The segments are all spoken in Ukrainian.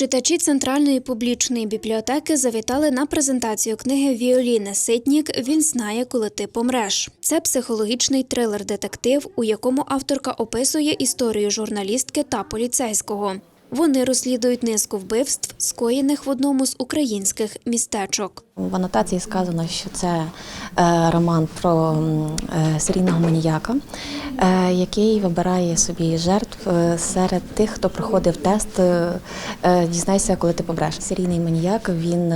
Читачі центральної публічної бібліотеки завітали на презентацію книги Віоліни Ситнік Він знає, коли ти помреш. Це психологічний трилер-детектив, у якому авторка описує історію журналістки та поліцейського. Вони розслідують низку вбивств, скоєних в одному з українських містечок. В анотації сказано, що це е, роман про е, серійного маніяка, е, який вибирає собі жертв серед тих, хто проходив тест Дізнайся, коли ти помреш. Серійний маніяк він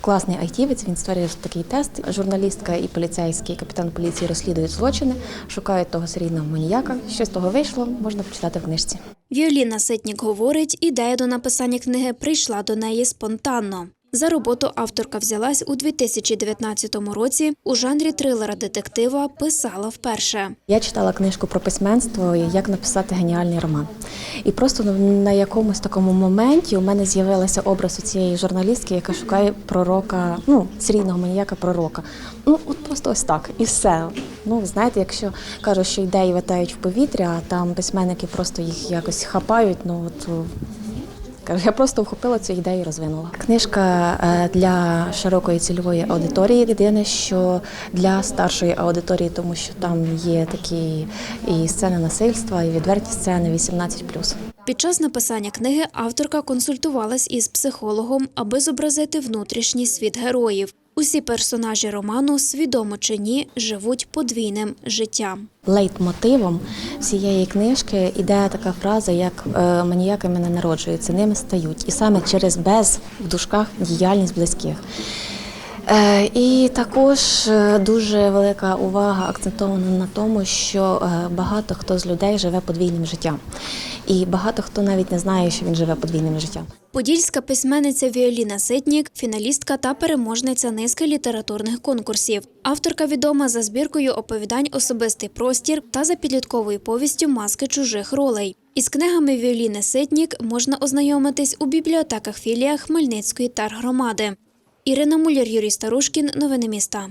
класний айтівець. Він створює такий тест. Журналістка і поліцейський капітан поліції розслідують злочини, шукають того серійного маніяка. Що з того вийшло, можна почитати в книжці. Віоліна Ситнік говорить, ідея до написання книги прийшла до неї спонтанно. За роботу авторка взялась у 2019 році. У жанрі трилера детектива писала вперше. Я читала книжку про письменство і як написати геніальний роман. І просто на якомусь такому моменті у мене з'явилася образ у цієї журналістки, яка шукає пророка, ну, серійного маніяка пророка. Ну, от просто ось так, і все. Ну, знаєте, якщо кажуть, що ідеї витають в повітря, а там письменники просто їх якось хапають, ну от. Кажу, я просто вхопила цю ідею і розвинула. Книжка е, для широкої цільової аудиторії. Єдине, що для старшої аудиторії, тому що там є такі і сцени насильства, і відверті сцени 18+. Під час написання книги авторка консультувалась із психологом, аби зобразити внутрішній світ героїв. Усі персонажі роману, свідомо чи ні, живуть подвійним життям. Лейтмотивом всієї книжки іде така фраза, як е, маніяками не народжуються, ними стають. І саме через без в дужках діяльність близьких. Е, І також е, дуже велика увага акцентована на тому, що е, багато хто з людей живе подвійним життям. І багато хто навіть не знає, що він живе подвійним життям. Подільська письменниця Віоліна Ситнік, фіналістка та переможниця низки літературних конкурсів. Авторка відома за збіркою оповідань Особистий простір та за підлітковою повістю Маски чужих ролей. Із книгами Віоліни Ситнік можна ознайомитись у бібліотеках філіях Хмельницької тергромади. Ірина Муляр, Юрій Старушкін. Новини міста.